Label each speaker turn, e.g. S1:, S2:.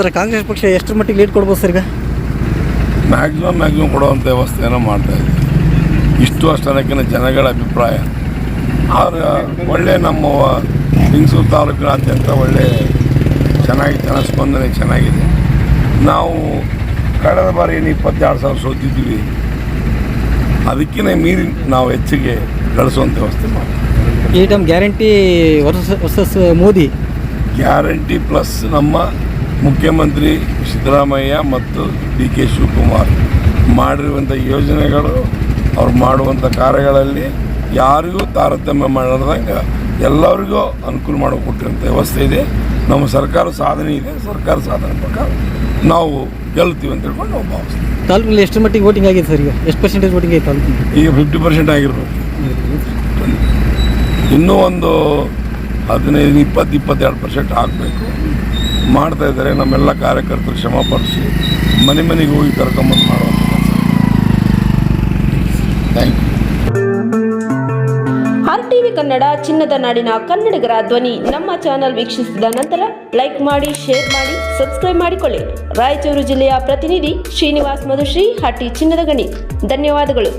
S1: Sir Congress ಪಕ್ಷ ಎಷ್ಟರ ಮಟ್ಟಿಗೆ ಲೀಡ್ ಕೊಡ್ಬೋದು ಸರ್ ಈಗ?
S2: ಮ್ಯಾಕ್ಸಿಮಮ್ ಮ್ಯಾಕ್ಸಿಮಮ್ ಕೊಡುವಂಥ ವ್ಯವಸ್ಥೆಯನ್ನು ಮಾಡ್ತಾ ಇದೆ ಇಷ್ಟು ಅಷ್ಟನಕ್ಕಿಂತ ಜನಗಳ ಅಭಿಪ್ರಾಯ. ಆದರೆ ಒಳ್ಳೆ ನಮ್ಮ ಬಿಂಗಸೂರು ತಾಲೂಕಿನಾದ್ಯಂತ ಒಳ್ಳೆ ಚೆನ್ನಾಗಿ ಜನಸ್ಪಂದನೆ ಚೆನ್ನಾಗಿದೆ. ನಾವು ಕಳೆದ ಬಾರಿ ಏನು ಇಪ್ಪತ್ತೆರಡು ಸಾವಿರ ಸೋತಿದ್ದೀವಿ. ಅದಕ್ಕಿಂತ ಮೀರಿ ನಾವು ಹೆಚ್ಚಿಗೆ ಗಳಿಸುವಂಥ ವ್ಯವಸ್ಥೆ ಮಾಡ್ತೀವಿ.
S1: ಈ ಟೈಮ್ ಗ್ಯಾರಂಟಿ ವರ್ಷ ವರ್ಸಸ್ ಮೋದಿ?
S2: ಗ್ಯಾರಂಟಿ ಪ್ಲಸ್ ನಮ್ಮ ಮುಖ್ಯಮಂತ್ರಿ ಸಿದ್ದರಾಮಯ್ಯ ಮತ್ತು ಡಿ ಕೆ ಶಿವಕುಮಾರ್ ಮಾಡಿರುವಂಥ ಯೋಜನೆಗಳು ಅವ್ರು ಮಾಡುವಂಥ ಕಾರ್ಯಗಳಲ್ಲಿ ಯಾರಿಗೂ ತಾರತಮ್ಯ ಮಾಡದಂಗೆ ಎಲ್ಲರಿಗೂ ಅನುಕೂಲ ಮಾಡಿಕೊಟ್ಟಿರುವಂಥ ವ್ಯವಸ್ಥೆ ಇದೆ. ನಮ್ಮ ಸರ್ಕಾರ ಸಾಧನೆ ಇದೆ. ಸರ್ಕಾರ ಸಾಧನೆ ಪ್ರಕಾರ ನಾವು ಗೆಲ್ತೀವಿ ಅಂತ ಹೇಳ್ಕೊಂಡು ನಾವು ಭಾವಿಸ್ತೀವಿ.
S1: ತಾಲೂಕಿನಲ್ಲಿ ಎಷ್ಟು ಮಟ್ಟಿಗೆ ವೋಟಿಂಗ್ ಆಗಿದೆ ಸರ್ ಈಗ? ಎಷ್ಟು ಪರ್ಸೆಂಟೇಜ್ ವೋಟಿಂಗ್ ಆಗಿದೆ ತಾಲೂಕಿನಲ್ಲಿ
S2: ಈಗ ಫಿಫ್ಟಿ ಪರ್ಸೆಂಟ್ ಆಗಿರ್ಬೋದು ಇನ್ನೂ ಒಂದು ಹದಿನೈದು ಇಪ್ಪತ್ತು ಇಪ್ಪತ್ತೆರಡು ಪರ್ಸೆಂಟ್ ಆಗಬೇಕು. ಮಾಡ್ತಾ ಇದ್ದಾರೆ, ನಮ್ಮೆಲ್ಲ ಕಾರ್ಯಕರ್ತರು ಶ್ರಮ ಪಡಿಸಿ ಮನೆ ಮನೆಗೆ ಹೋಗಿ ಕರ್ಕೊಂಬಂದು ಮಾಡುವಂಥ ಥ್ಯಾಂಕ್ ಯು
S3: ಆರ್ ಕನ್ನಡ, ಚಿನ್ನದ ನಾಡಿನ ಕನ್ನಡಿಗರ ಧ್ವನಿ. ನಮ್ಮ ಚಾನೆಲ್ ವೀಕ್ಷಿಸಿದ ನಂತರ ಲೈಕ್ ಮಾಡಿ, ಶೇರ್ ಮಾಡಿ, ಸಬ್ಸ್ಕ್ರೈಬ್ ಮಾಡಿಕೊಳ್ಳಿ. ರಾಯಚೂರು ಜಿಲ್ಲೆಯ ಪ್ರತಿನಿಧಿ ಶ್ರೀನಿವಾಸ್ ಮಧುಶ್ರೀ ಹಟ್ಟಿ ಚಿನ್ನದ ಗಣಿ. ಧನ್ಯವಾದಗಳು.